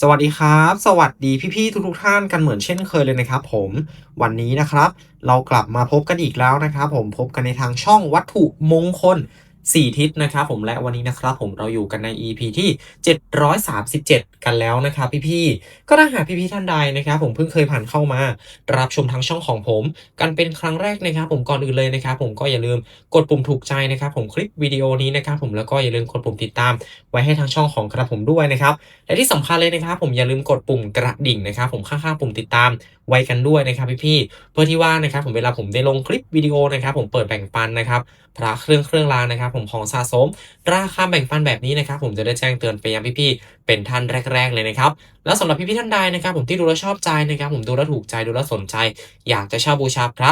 สวัสดีครับ สวัสดีพี่ๆทุกๆท่านกันเหมือนเช่นเคยเลยนะครับผมวันนี้นะครับ เรากลับมาพบกันอีกแล้วนะครับ ผมพบกันในทางช่องวัตถุมงคล 4 ทิศนะครับผมและวันนี้นะครับผมเราอยู่กันใน EP ที่ 737 กันแล้วนะครับพี่ๆก็ถ้าหากพี่ๆท่านใดนะครับผมเพิ่งเคยผ่านเข้ามา รับชมทางช่องของผม กันเป็นครั้งแรกนะครับผมก่อนอื่นเลยนะครับผมก็อย่าลืมกดปุ่มถูกใจนะครับผมคลิปวิดีโอนี้นะครับผมแล้วก็อย่าลืมกดปุ่มติดตาม ไว้ให้ทางช่องของกระผมด้วยนะครับและที่สำคัญเลยนะครับผมอย่าลืมกดปุ่มกระดิ่งนะครับผมข้างๆปุ่มติดตามไว้กันด้วยนะครับพี่ๆเพื่อที่ว่านะครับผมเวลาผมได้ลงคลิปวิดีโอนะครับผมเปิดแบ่งปันนะครับพระเครื่องเครื่องรางนะครับผมของสะสม ราคาแบ่งปันแบบนี้นะครับผมจะได้แจ้งเตือนไปยังพี่ๆเป็นท่านแรก ๆ เลยนะครับแล้วสำหรับพี่ๆท่านใดนะครับผมที่ดูแลชอบใจนะครับผมดูแลถูกใจดูแลสนใจ อยากจะเช่าบูชาพระ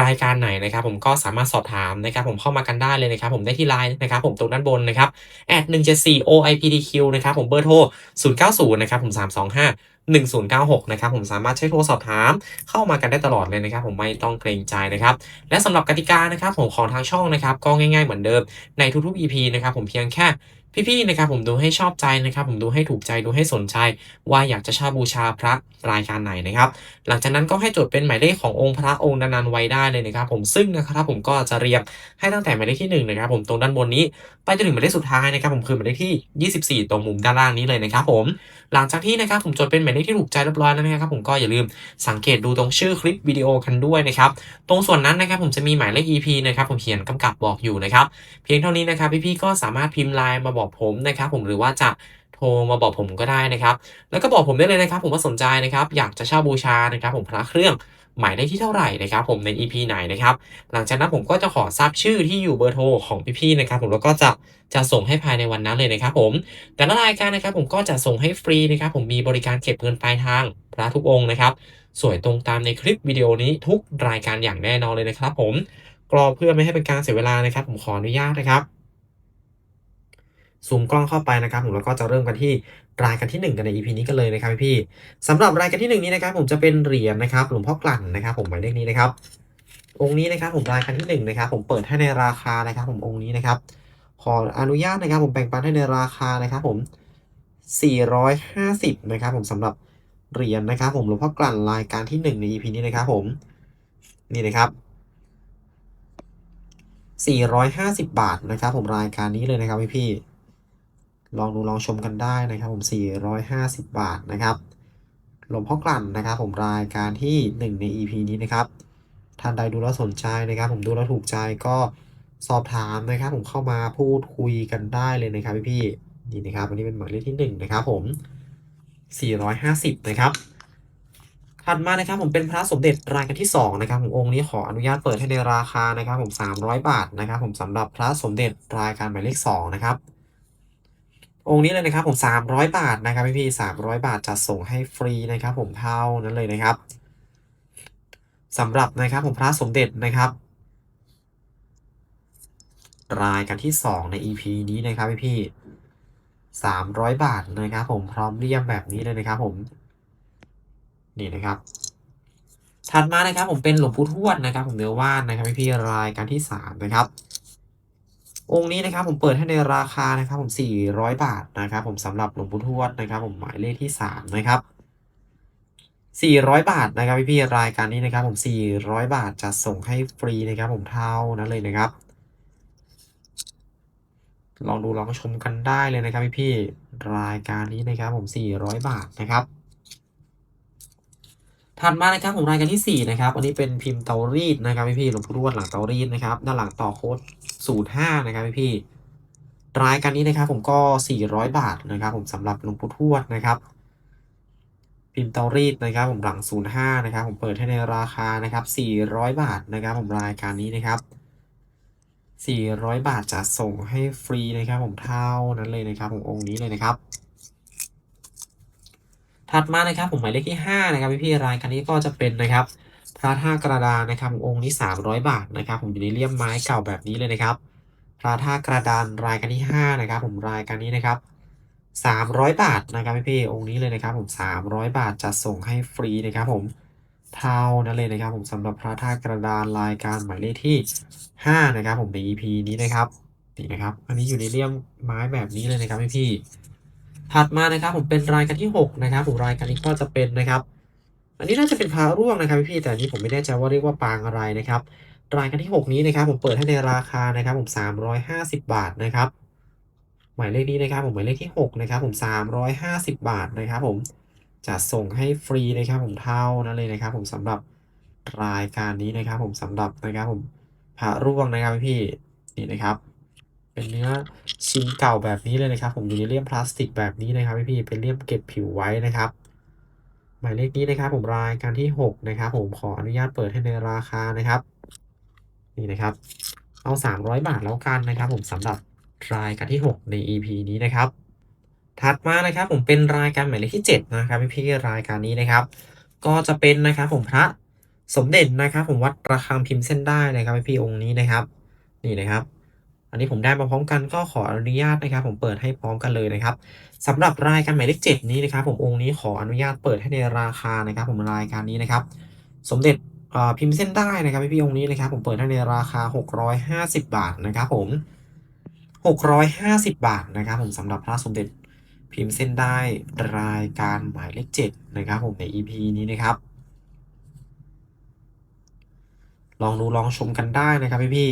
รายการไหนนะครับผมก็สามารถสอบถามนะครับผมเข้ามากันได้เลยนะครับผมได้ที่ไลน์นะครับผมตรงด้านบนนะครับแอด174 OIPDQ นะครับผมเบอร์โทร090นะครับผม325 1096นะครับผมสามารถใช้โทรสอบถาม เข้ามากันได้ตลอดเลยนะครับผมไม่ต้องเกรงใจนะครับและสำหรับกติกานะครับผมของทางช่องนะครับก็ง่าย ๆเหมือนเดิมในทุกๆ EP นะครับผมเพียงแค่ พี่ๆนะครับผมดูให้ชอบใจนะครับ ผมดูให้ถูกใจดูให้สนใจ ว่าอยากจะชาบูชาพระรายการไหนนะครับ หลังจากนั้นก็ให้จดเป็นหมายเลขขององค์พระองค์นั้นๆไว้ได้เลยนะครับ ผมซึ่งนะครับผมก็จะเรียงให้ตั้งแต่หมายเลขที่หนึ่งนะครับผมตรงด้านบนนี้ไปจนถึงหมายเลขสุดท้ายนะครับ ผมคือหมายเลขที่ 24 ตรงมุมด้านล่างนี้เลยนะครับ ผมหลังจากที่นะครับผมจดเป็นหมายเลขที่ถูกใจเรียบร้อยแล้วนะครับ ผมก็อย่าลืมสังเกตดูตรงชื่อคลิปวิดีโอกันด้วยนะครับตรงส่วนนั้นนะครับผมจะมีหมายเลข EP นะครับผมเขียนกำกับบอกอยู่นะครับเพียงเท่านี้นะครับพี่ๆก็สามารถพิมพ์ไลน์มาบอกผมนะครับผมหรือว่าจะโทรมาบอกผมก็ได้นะครับ แล้วก็บอกผมได้เลยนะครับ ผมว่าสนใจนะครับ อยากจะเช่าบูชานะครับ ผมพระเครื่องหมายเลขที่เท่าไหร่นะครับ ผมใน EP ไหนนะครับ หลังจากนั้นผมก็จะขอทราบชื่อที่อยู่เบอร์โทรของพี่ๆนะครับผมแล้วก็จะจะส่งให้ภายในวันนั้นเลยนะครับ ผม แต่ละรายการนะครับ ผมก็จะส่งให้ฟรีนะครับ ผมมีบริการเก็บเงินปลายทางพระทุกองค์นะครับ สวยตรงตามในคลิปวิดีโอนี้ทุกรายการอย่างแน่นอนเลยนะครับ ผมกรอเพื่อไม่ให้เป็นการเสียเวลานะครับ ผมขออนุญาตนะครับ ซูมกล้องเข้าไปนะครับผมแล้วก็จะเริ่มกันที่รายการที่ 1 กันใน EP นี้กันเลยนะครับพี่ๆสำหรับรายการที่ 1 นี้นะครับผมจะเป็นเหรียญนะครับหลวงพ่อกลั่นนะครับ ผมหมายเลขนี้นะครับ องค์นี้นะครับผมรายการที่1นะครับผมเปิดให้ในราคานะครับ ผมองค์นี้นะครับ ขออนุญาตนะครับ ผมแบ่งปันให้ในราคานะครับ ผม 450นะครับ ผมสำหรับเหรียญนะครับ ผมหลวงพ่อกลั่นรายการที่ 1 ใน EP นี้นะครับ ผมนี่นะครับ450 บาทนะครับ ผมรายการนี้เลยนะครับพี่ ลองดูลองชมกันได้นะครับผม450 บาทนะครับหลวงพ่อกลั่นนะครับ ผมรายการที่ 1 ใน EP นี้นะครับท่านใดดูแล้วสนใจนะครับ ผมดูแล้วถูกใจก็สอบถามนะครับ ผมเข้ามาพูดคุยกันได้เลยนะครับพี่ๆนี่นะครับอันนี้เป็นหมายเลขที่ 1 นะครับ ผม 450 นะครับถัดมานะครับผมเป็นพระสมเด็จรายการที่ 2 นะครับผมองค์นี้ขออนุญาตเปิดให้ในราคานะครับ ผม 300 บาทนะครับ ผมสำหรับพระสมเด็จรายการหมายเลข2นะครับ องค์นี้เลยนะครับผม 300 บาทนะครับพี่พี่300 บาทจะส่งให้ฟรีนะครับ ผมเท่านั้นเลยนะครับสำหรับนะครับผมพระสมเด็จนะครับ รายการที่ 2 ใน EP นี้นะครับพี่พี่300 บาทนะครับ ผมพร้อมเรียมแบบนี้เลยนะครับ ผมนี่นะครับถัดมานะครับผมเป็นหลวงปู่ทวดนะครับ ผมเนื้อว่านนะครับพี่พี่รายการที่3นะครับ องค์นี้นะครับผมเปิดให้ในราคานะครับผม400 บาทนะครับผมสำหรับหลวงปู่ทวดนะครับ ผมหมายเลขที่3นะครับ400 บาทนะครับพี่พี่รายการนี้นะครับ ผม 400 บาทจะส่งให้ฟรีนะครับ ผมเท่านั้นเลยนะครับ ลองดูลองชมกันได้เลยนะครับพี่พี่รายการนี้นะครับ ผม 400 บาทนะครับ ถัดมานะครับผมรายการที่ 4 นะครับ อันนี้เป็นพิมพ์เตารีดนะครับพี่พี่หลวงปู่ทวดหลังเตารีดนะครับด้านหลังต่อโค้ดสูตร5นะครับพี่พี่รายการนี้นะครับผมก็ 400 บาทนะครับ ผมสำหรับหลวงปู่ทวดนะครับ พิมพ์เตารีดนะครับ ผมหลัง05นะครับ ผมเปิดให้ในราคานะครับ 400 บาทนะครับ ผมรายการนี้นะครับ 400 บาทจะส่งให้ฟรีนะครับ ผมเท่านั้นเลยนะครับผมองค์นี้เลยนะครับ ถัดมานะครับผมหมายเลขที่ 5 นะครับพี่พี่รายการนี้ก็จะเป็นนะครับพระท่ากระดานนะครับองค์นี้ 300 บาทนะครับ ผมอยู่ในเลี่ยมไม้เก่าแบบนี้เลยนะครับพระท่ากระดานรายการที่ 5 นะครับ ผมรายการนี้นะครับ 300 บาทนะครับพี่พี่องค์นี้เลยนะครับ ผม 300 บาทจะส่งให้ฟรีนะครับ ผมเท่านั้นเลยนะครับ ผมสำหรับพระท่ากระดานรายการหมายเลขที่ 5 นะครับ ผมใน EP นี้นะครับนี่นะครับ อันนี้อยู่ในเลี่ยมไม้แบบนี้เลยนะครับพี่พี่ ถัดมานะครับผมเป็นรายการที่ 6 นะครับผมรายการนี้ก็จะเป็นนะครับ อันนี้น่าจะเป็นพระร่วงนะครับพี่แต่นี้ผมไม่แน่ใจว่าเรียกว่าปางอะไรนะครับ รายการที่ 6 นี้นะครับ ผมเปิดให้ในราคานะครับ ผม 350 บาทนะครับ หมายเลขนี้นะครับ ผมหมายเลขที่ 6 นะครับ ผม 350 บาทนะครับ ผมจะส่งให้ฟรีนะครับผมเท่านั้นเลยนะครับ ผมสำหรับรายการนี้นะครับ ผมสำหรับนะครับ ผมพระร่วงนะครับพี่นี่นะครับ เป็นเนื้อชิ้นเก่าแบบนี้เลยนะครับ ผมอยู่ในเลี่ยมพลาสติกแบบนี้นะครับพี่ๆเป็นเลี่ยมเก็บผิวไว้นะครับ หมายเลขนี้นะครับผมรายการที่ 6 นะครับ ผมขออนุญาตเปิดให้ในราคานะครับ นี่นะครับ เอา 300 บาทแล้วกันนะครับ ผมสำหรับรายการที่ 6 ใน EP นี้นะครับ ถัดมานะครับผมเป็นรายการหมายเลขที่ 7 นะครับพี่ๆรายการนี้นะครับ ก็จะเป็นนะครับผมพระสมเด็จนะครับ ผมวัดระฆังพิมพ์เส้นได้นะครับพี่ๆองค์นี้นะครับ นี่นะครับ นนี้ผมได้มาพร้อมกันก็ขออนุญาตนะครับ ผมเปิดให้พร้อมกันเลยนะครับสำหรับรายการหมายเลข7นี้นะครับ ผมองค์นี้ขออนุญาตเปิดให้ในราคานะครับ ผมรายการนี้นะครับ สมเด็จพิมพ์เส้นได้นะครับพี่ๆองค์นี้นะครับ ผมเปิดให้ในราคา 650 บาทนะครับ ผม 650 บาทนะครับ ผมสำหรับพระสมเด็จพิมพ์เส้นได้รายการหมายเลข7นะครับ ผมใน EP นี้นะครับ ลองดูลองชมกันได้นะครับพี่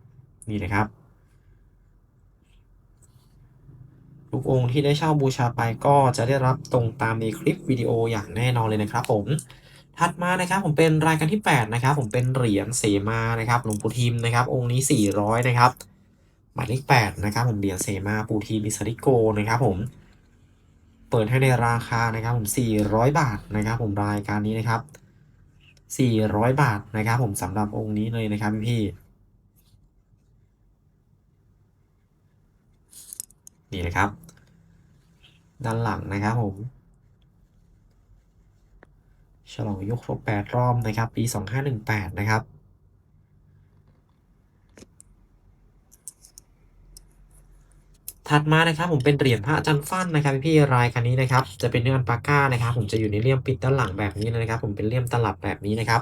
ๆนี่นะครับ ทุกองค์ที่ได้เช่าบูชาไปก็จะได้รับตรงตามในคลิปวิดีโออย่างแน่นอนเลยนะครับ ผมถัดมานะครับผมเป็นรายการที่ 8 นะครับ ผมเป็นเหรียญเสมานะครับหลวงปู่ทิมนะครับ องค์นี้ 400 นะครับหมายเลข8นะครับ ผมเหรียญเสมาปู่ทีมิสริโกนะครับผมเปิดให้ในราคานะครับ ผม 400 บาทนะครับ ผมรายการนี้นะครับ 400 บาทนะครับ ผมสำหรับองค์นี้เลยนะครับพี่ นี่นะครับ ด้านหลังนะครับผมฉลองยกครบ8รอบนะครับ ปี 2518 นะครับ ถัดมานะครับผมเป็นเหรียญพระอาจารย์ฟันนะครับพี่รายการนี้นะครับ จะเป็นเนื้ออันปาก้านะครับ ผมจะอยู่ในเลี่ยมปิดด้านหลังแบบนี้นะครับ ผมเป็นเลี่ยมตลับแบบนี้นะครับ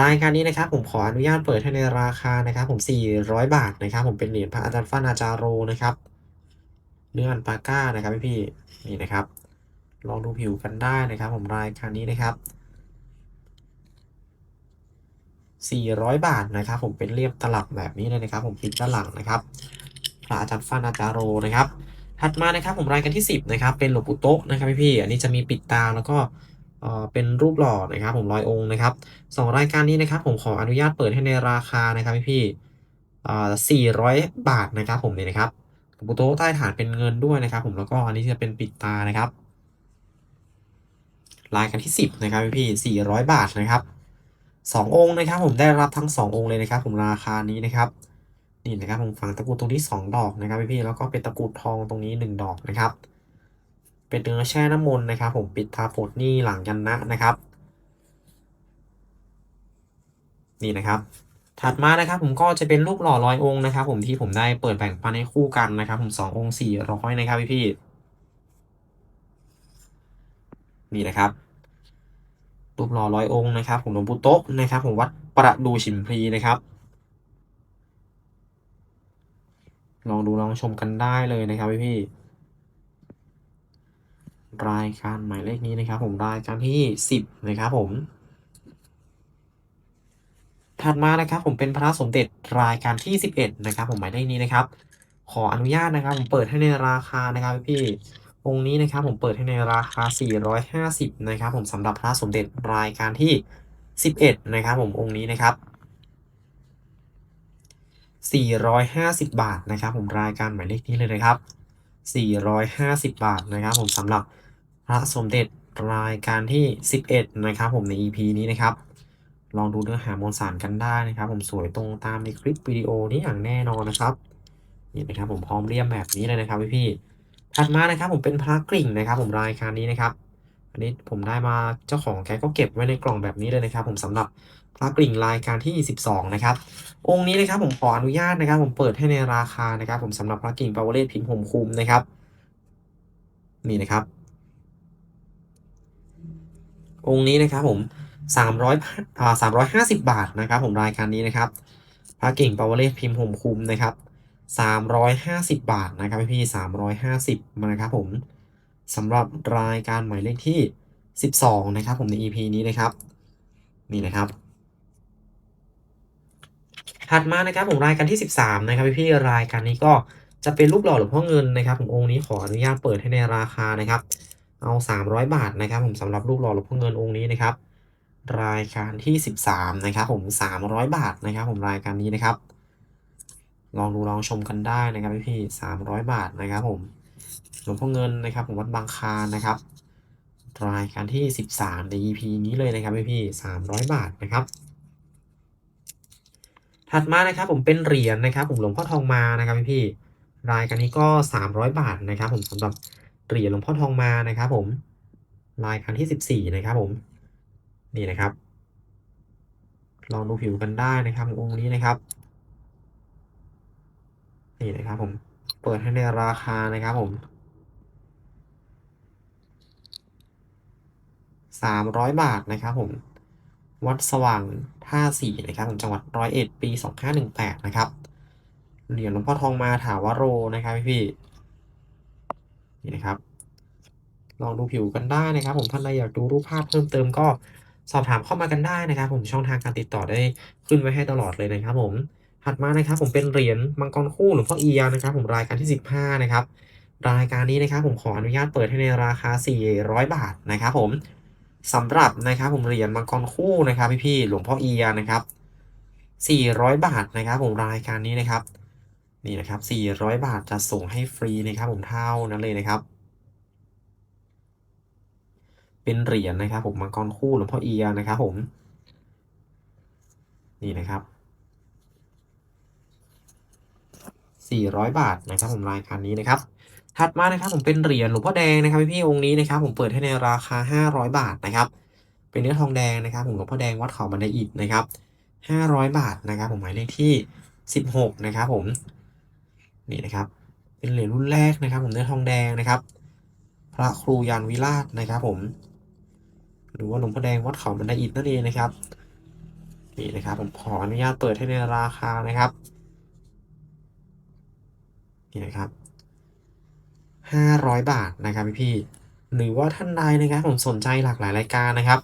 รายการนี้นะครับ ผมขออนุญาตเปิดให้ในราคานะครับ ผม 400 บาทนะครับ ผมเป็นเหรียญพระอาจารย์ฟันอาจารโรนะครับ เนื้ออันปาก้านะครับพี่ๆนี่นะครับ ลองดูผิวกันได้นะครับ ผมรายการนี้นะครับ 400 บาทนะครับ ผมเป็นเรียบตลับแบบนี้เลยนะครับ ผมปิดด้านหลังนะครับพระอาจารย์ฟันอาจารโรนะครับ ถัดมานะครับผมรายการที่ 10นะครับเป็นหลวงปู่โต๊ะนะครับพี่ๆอันนี้จะมีปิดตาแล้วก็เป็นรูปหล่อนะครับ ผมร้อยองค์นะครับสองรายการนี้นะครับ ผมขออนุญาตเปิดให้ในราคานะครับพี่ๆอ่400บาทนะครับผมเนี่ยนะครับ หลวงปู่โต๊ะใต้ฐานเป็นเงินด้วยนะครับ ผมแล้วก็อันนี้จะเป็นปิดตานะครับรายการที่ 10 นะครับพี่พี่400บาทนะครับสององค์นะครับ ผมได้รับทั้ง 2 องค์เลยนะครับ ผมราคานี้นะครับนี่นะครับผมฝังตะกรุดตรงนี้2ดอกนะครับพี่พี่แล้วก็เป็นตะกรุดทองตรงนี้ 1 ดอกนะครับ เป็นเนื้อแช่น้ำมนต์นะครับ ผมปิดทาโพดนี่หลังยันนะนะครับ นี่นะครับ ถัดมานะครับผมก็จะเป็นรูปหล่อร้อยองค์นะครับ ผมที่ผมได้เปิดแบ่งปันให้คู่กันนะครับ ผมสององค์สี่ร้อยนะครับพี่พี่นี่นะครับรูปหล่อร้อยองค์นะครับ ผมหลวงปู่โต๊ะนะครับ ผมวัดประดูฉิมพลีนะครับ ลองดูลองชมกันได้เลยนะครับพี่พี่รายการหมายเลขนี้นะครับ ผมรายการที่สิบนะครับผม ถัดมานะครับผมเป็นพระสมเด็จรายการที่ 11 นะครับ ผมหมายเลขนี้นะครับ ขออนุญาตนะครับ ผมเปิดให้ในราคานะครับพี่องค์นี้นะครับผมเปิดให้ในราคา 450 นะครับผมสำหรับพระสมเด็จรายการที่ 11 นะครับผมองค์นี้นะครับ 450 บาทนะครับผมรายการหมายเลขนี้เลยนะครับ 450 บาทนะครับผมสำหรับพระสมเด็จรายการที่ 11 นะครับผมใน EP นี้นะครับ ลองดูเนื้อหามวลสารกันได้นะครับ ผมสวยตรงตามในคลิปวิดีโอนี้อย่างแน่นอนนะครับนี่นะครับผมพร้อมเรียมแบบนี้เลยนะครับพี่ถัดมานะครับผมเป็นพระกริ่งนะครับ ผมรายการนี้นะครับ อันนี้ผมได้มาเจ้าของแกก็เก็บไว้ในกล่องแบบนี้เลยนะครับ ผมสำหรับพระกริ่งรายการที่ 12 นะครับ องค์นี้นะครับผมขออนุญาตนะครับ ผมเปิดให้ในราคานะครับ ผมสำหรับพระกริ่งปาวเลตพิมพ์ผมคุมนะครับ นี่นะครับ องค์นี้นะครับผม 300อ่า350 บาทนะครับผมรายการนี้นะครับพระกิ่งปาวเลตพิมพ์ผมคุมนะครับ350 บาทนะครับพี่350มานะครับผมสำหรับรายการหมายเลขที่ 12 นะครับ ผมใน EP นี้นะครับนี่นะครับ ถัดมานะครับผมรายการที่ 13 นะครับพี่รายการนี้ก็จะเป็นรูปหล่อหลวงพ่อเงินนะครับ ผมองค์นี้ขออนุญาตเปิดให้ในราคานะครับ เอา 300 บาทนะครับ ผมสำหรับรูปหล่อหลวงพ่อเงินองค์นี้นะครับ รายการที่ 13 นะครับผม 300 บาทนะครับผมรายการนี้นะครับ ลองดูลองชมกันได้นะครับพี่พี่300 บาทนะครับผมหลวงพ่อเงินนะครับผมวัดบางคานนะครับ รายการที่ 13 ใน EP นี้เลยนะครับพี่พี่300 บาทนะครับ ถัดมานะครับผมเป็นเหรียญนะครับ ผมหลวงพ่อทองมานะครับพี่พี่รายการนี้ก็ 300 บาทนะครับ ผมสำหรับเหรียญหลวงพ่อทองมานะครับ ผมรายการที่ 14 นะครับผม นี่นะครับ ลองดูผิวกันได้นะครับองค์นี้นะครับ นี่นะครับผม เปิดให้ในราคานะครับผม300บาทนะครับผม วัดสว่างท่าสี่นะครับผมจังหวัดร้อยเอ็ดปี2518นะครับ เหรียญหลวงพ่อทองมาถาวโรนะครับพี่พี่นี่นะครับ ลองดูผิวกันได้นะครับ ผมท่านใดอยากดูรูปภาพเพิ่มเติมก็ สอบถามเข้ามากันได้นะครับ ผมช่องทางการติดต่อได้ขึ้นไว้ให้ตลอดเลยนะครับ ผมถัดมานะครับ ผมเป็นเหรียญมังกรคู่หลวงพ่อเอียนะครับ ผมรายการที่ 15 นะครับ รายการนี้นะครับผมขออนุญาตเปิดให้ในราคา 400 บาทนะครับ ผมสำหรับนะครับ ผมเหรียญมังกรคู่นะครับ พี่ๆหลวงพ่อเอียนะครับ 400 บาทนะครับ ผมรายการนี้นะครับนี่นะครับ 400 บาทจะส่งให้ฟรีนะครับ ผมเท่านั้นเลยนะครับ เป็นเหรียญนะครับผมมังกรคู่หลวงพ่อเอียนะครับผม นี่นะครับ400 บาทนะครับผมรายการนี้นะครับ ถัดมานะครับผมเป็นเหรียญหลวงพ่อแดงนะครับพี่ๆองค์นี้นะครับผมเปิดให้ในราคา 500 บาทนะครับ เป็นเนื้อทองแดงนะครับผมหลวงพ่อแดงวัดเขาบันไดอิฐนะครับ 500 บาทนะครับ ผมหมายเลขที่ 16 นะครับผมนี่นะครับ เป็นเหรียญรุ่นแรกนะครับ ผมเนื้อทองแดงนะครับ พระครูยานวิราชนะครับ ผม หรือว่าหลวงพ่อแดงวัดเขาบันไดอิฐนั่นเองนะครับนี่นะครับผมขออนุญาตเปิดให้ในราคานะครับนี่นะครับ500บาทนะครับพี่พี่หรือว่าท่านใดนะครับผมสนใจหลากหลายรายการนะครับ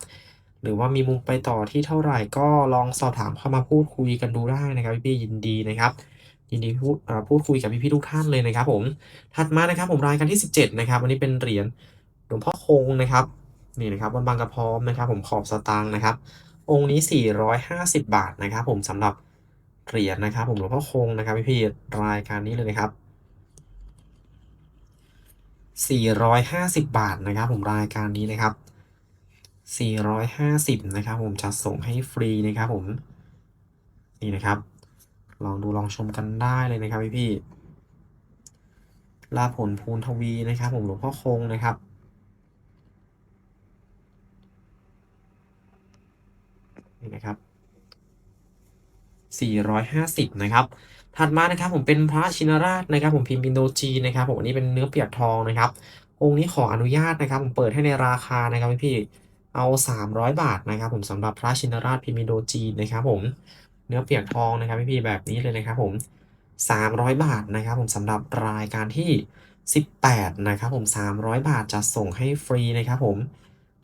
หรือว่ามีมุมไปต่อที่เท่าไหร่ก็ลองสอบถามเข้ามาพูดคุยกันดูได้นะครับพี่พี่ยินดีนะครับยินดีพูดพูดคุยกับพี่พี่ทุกท่านเลยนะครับ ผมถัดมานะครับผมรายการที่ 17 นะครับวันนี้เป็นเหรียญหลวงพ่อคงนะครับ นี่นะครับวันบางกระพร้อมนะครับ ผมขอบสตางค์นะครับ องค์นี้ 450 บาทนะครับ ผมสำหรับเหรียญนะครับ ผมหลวงพ่อคงนะครับพี่พี่ๆรายการนี้เลยนะครับ 450 บาทนะครับ ผมรายการนี้นะครับ 450 นะครับ ผมจะส่งให้ฟรีนะครับผมนี่นะครับ ลองดูลองชมกันได้เลยนะครับพี่พี่ลาผลภูนทวีนะครับ ผมหลวงพ่อคงนะครับ นี่นะครับ 450 นะครับ ถัดมานะครับผมเป็นพระชินราชนะครับ ผมพิมพ์อินโดจีนนะครับผมอันนี้เป็นเนื้อเปียกทองนะครับ องค์นี้ขออนุญาตนะครับ ผมเปิดให้ในราคานะครับพี่พี่เอา 300 บาทนะครับ ผมสำหรับพระชินราชพิมพ์อินโดจีนนะครับ ผมเนื้อเปียกทองนะครับพี่พี่แบบนี้เลยนะครับ ผม 300 บาทนะครับ ผมสำหรับรายการที่ 18 นะครับ ผม 300 บาทจะส่งให้ฟรีนะครับ ผม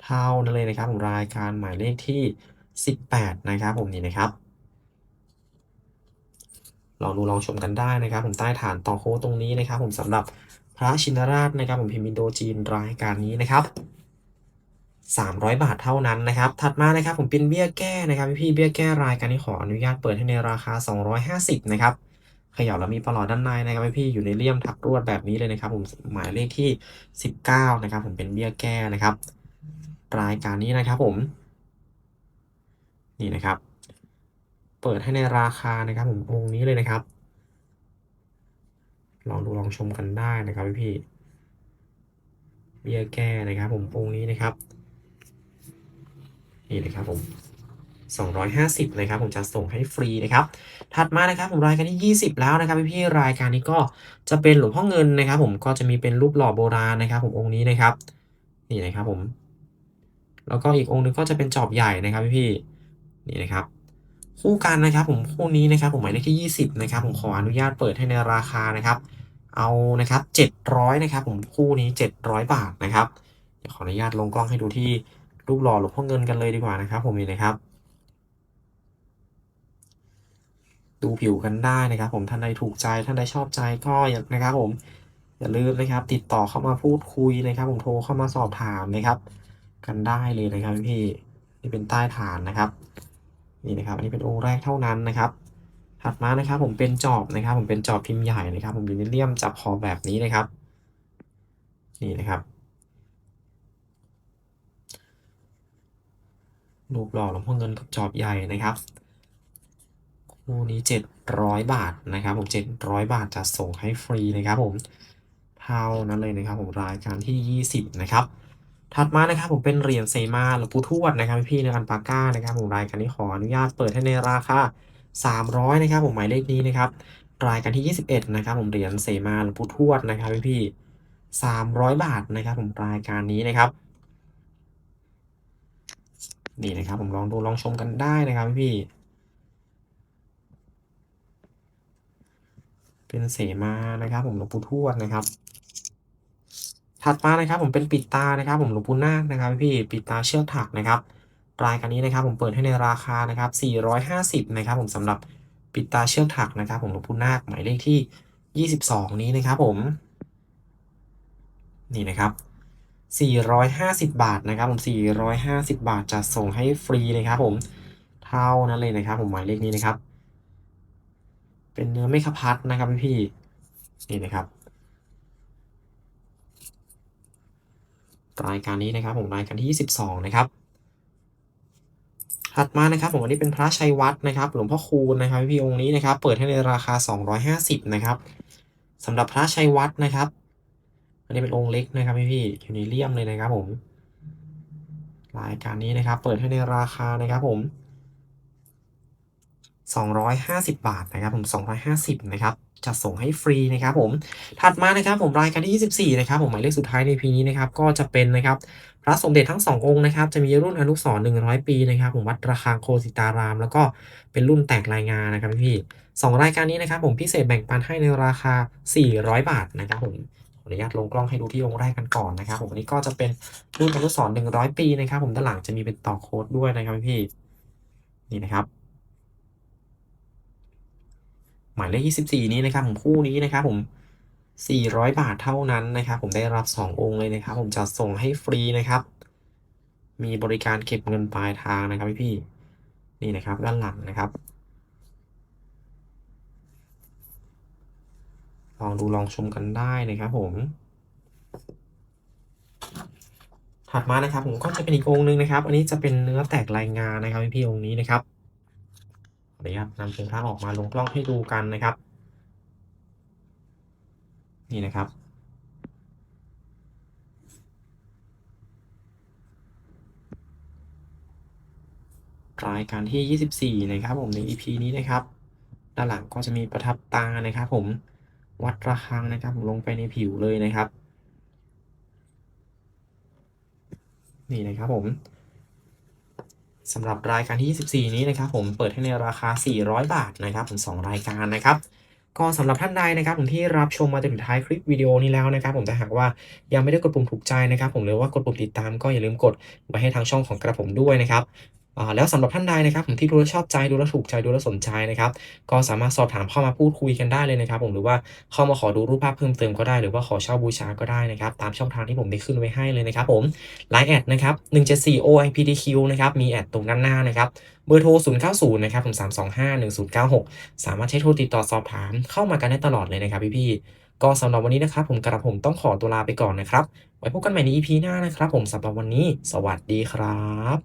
เท่านั้นเลยนะครับ ผมรายการหมายเลขที่ 18 นะครับ ผมนี่นะครับ ลองดูลองชมกันได้นะครับ ผมใต้ฐานต่อโค้ดตรงนี้นะครับ ผมสำหรับพระชินราชนะครับ ผมพิมพ์อินโดจีนรายการนี้นะครับ 300 บาทเท่านั้นนะครับ ถัดมานะครับผมเป็นเบี้ยแก้นะครับพี่เบี้ยแก้รายการนี้ขออนุญาตเปิดให้ในราคา 250 นะครับขย่าแล้วมีปลอดด้านในนะครับพี่อยู่ในเลี่ยมถักรวดแบบนี้เลยนะครับ ผมหมายเลขที่ 19 นะครับ ผมเป็นเบี้ยแก้นะครับ รายการนี้นะครับผม นี่นะครับ เปิดให้ในราคานะครับผมองค์นี้เลยนะครับ ลองดูลองชมกันได้นะครับพี่พี่เบี้ยแก้นะครับ ผมองค์นี้นะครับนี่นะครับผม250เลยครับผมจะส่งให้ฟรีนะครับ ถัดมานะครับผมรายการที่ 20 แล้วนะครับพี่ๆรายการนี้ก็จะเป็นหลวงพ่อเงินนะครับ ผมก็จะมีเป็นรูปหล่อโบราณนะครับ ผมองค์นี้นะครับ นี่นะครับผม แล้วก็อีกองค์หนึงก็จะเป็นจอบใหญ่นะครับพี่ๆนี่นะครับ คู่กันนะครับผมคู่นี้นะครับผมหมายเลขที่ 20นะครับผมขออนุญาตเปิดให้ในราคานะครับ เอานะครับ700นะครับผมคู่นี้ 700 บาทนะครับเดี๋ยวขออนุญาตลงกล้องให้ดูที่รูปหล่อหลวงพ่อเงินกันเลยดีกว่านะครับ ผมนี่นะครับ ดูผิวกันได้นะครับ ผมท่านใดถูกใจท่านใดชอบใจก็อย่านะครับผมอย่าลืมนะครับ ติดต่อเข้ามาพูดคุยนะครับ ผมโทรเข้ามาสอบถามนะครับ กันได้เลยนะครับพี่นี่เป็นใต้ฐานนะครับ นี่นะครับ อันนี้เป็นองค์แรกเท่านั้นนะครับ ถัดมานะครับ ผมเป็นจอบนะครับ ผมเป็นจอบพิมพ์ใหญ่นะครับ ผมยูนิเลียมจับขอแบบนี้นะครับ นี่นะครับรูปหล่อหลวงพ่อเงินกับจอบใหญ่นะครับคู่นี้ 700 บาทนะครับ ผม 700 บาทจะส่งให้ฟรีนะครับ ผมเท่านั้นเลยนะครับ ผมรายการที่ 20 นะครับ ถัดมานะครับผมเป็นเหรียญเซมาหลวงปู่ทวดนะครับพี่ในอันปาก้านะครับผมรายการนี้ขออนุญาตเปิดให้ในราคา300นะครับผมหมายเลขนี้นะครับรายการที่ 21นะครับผมเหรียญเสมาหลวงปู่ทวดนะครับพี่พี่300 บาทนะครับผมรายการนี้นะครับนี่นะครับผมลองดูลองชมกันได้นะครับพี่พี่เป็นเสมานะครับผมหลวงปู่ทวดนะครับ ถัดมานะครับผมเป็นปิดตานะครับ ผมหลวงปู่นาคนะครับพี่ปิดตาเชือกถักนะครับรายการนี้นะครับผมเปิดให้ในราคานะครับ 450 นะครับผมสำหรับปิดตาเชือกถักนะครับ ผมหลวงปู่นาคหมายเลขที่ 22 นี้นะครับผม นี่นะครับ 450 บาทนะครับ ผม 450 บาทจะส่งให้ฟรีนะครับ ผมเท่านั้นเลยนะครับ ผมหมายเลขนี้นะครับ เป็นเนื้อไม่ขพัดนะครับพี่นี่นะครับ รายการนี้นะครับผมรายการที่ 22 นะครับ ถัดมานะครับผมอันนี้เป็นพระชัยวัดนะครับ หลวงพ่อคูณนะครับพี่องค์นี้นะครับ เปิดให้ในราคา 250 นะครับสำหรับพระชัยวัดนะครับ อันนี้เป็นองค์เล็กนะครับพี่พี่อยู่ในเลี่ยมเลยนะครับผมรายการนี้นะครับ เปิดให้ในราคานะครับผม250 บาทนะครับผม250 นะครับ จะส่งให้ฟรีนะครับผมถัดมานะครับผมรายการที่ 24 นะครับผมหมายเลขสุดท้ายในพีนี้นะครับก็จะเป็นนะครับพระสมเด็จทั้ง 2 องค์นะครับจะมีรุ่นอนุสรณ์100 ปีนะครับผมวัดระฆังโคสิตาราม แล้วก็เป็นรุ่นแตกรายงานนะครับพี่สองรายการนี้นะครับผมพิเศษแบ่งปันให้ในราคา 400 บาทนะครับผมขออนุญาตลงกล้องให้ดูที่องค์แรกกันก่อนนะครับผมอันนี้ก็จะเป็นรุ่นอนุสรณ์100 ปีนะครับผมด้านหลังจะมีเป็นต่อโค้ดด้วยนะครับพี่นี่นะครับ หมายเลข 24 นี้นะครับผมคู่นี้นะครับผม400 บาทเท่านั้นนะครับ ผมได้รับ 2 องค์เลยนะครับ ผมจะส่งให้ฟรีนะครับ มีบริการเก็บเงินปลายทางนะครับพี่พี่นี่นะครับด้านหลังนะครับ ลองดูลองชมกันได้นะครับผม ถัดมานะครับผมก็จะเป็นอีกองค์หนึ่งนะครับ อันนี้จะเป็นเนื้อแตกรายงานนะครับพี่พี่องค์นี้นะครับ ขออนุญาตนำเป็นพระออกมาลงกล้องให้ดูกันนะครับ นี่นะครับ รายการที่ 24 นะครับผมใน EP นี้นะครับ ด้านหลังก็จะมีประทับตานะครับ ผมวัดระฆังนะครับผมลงไปในผิวเลยนะครับ นี่นะครับผม สำหรับรายการที่ 24 นี้นะครับผมเปิดให้ในราคา 400 บาทนะครับผม2รายการนะครับก็สำหรับท่านใดนะครับผมที่รับชมมาจนถึงท้ายคลิปวิดีโอนี้แล้วนะครับ ผมแต่หากว่ายังไม่ได้กดปุ่มถูกใจนะครับ ผมหรือว่ากดปุ่มติดตามก็อย่าลืมกดไว้ให้ทางช่องของกระผมด้วยนะครับ แล้วสำหรับท่านใดนะครับผมที่ดูแลชอบใจดูแลถูกใจดูแลสนใจนะครับ ก็สามารถสอบถามเข้ามาพูดคุยกันได้เลยนะครับ ผมหรือว่าเข้ามาขอดูรูปภาพเพิ่มเติมก็ได้หรือว่าขอเช่าบูชาก็ได้นะครับ ตามช่องทางที่ผมได้ขึ้นไว้ให้เลยนะครับผม Line แอดนะครับ174 OIPDQ นะครับมีแอดตรงด้านหน้านะครับเบอร์โทร 090 นะครับผม325 1096 สามารถใช้โทรติดต่อสอบถามเข้ามากันได้ตลอดเลยนะครับพี่ๆก็สำหรับวันนี้นะครับผมกระผมต้องขอตัวลาไปก่อนนะครับไว้พบกันใหม่ใน EP หน้านะครับ ผมสำหรับวันนี้ สวัสดีครับ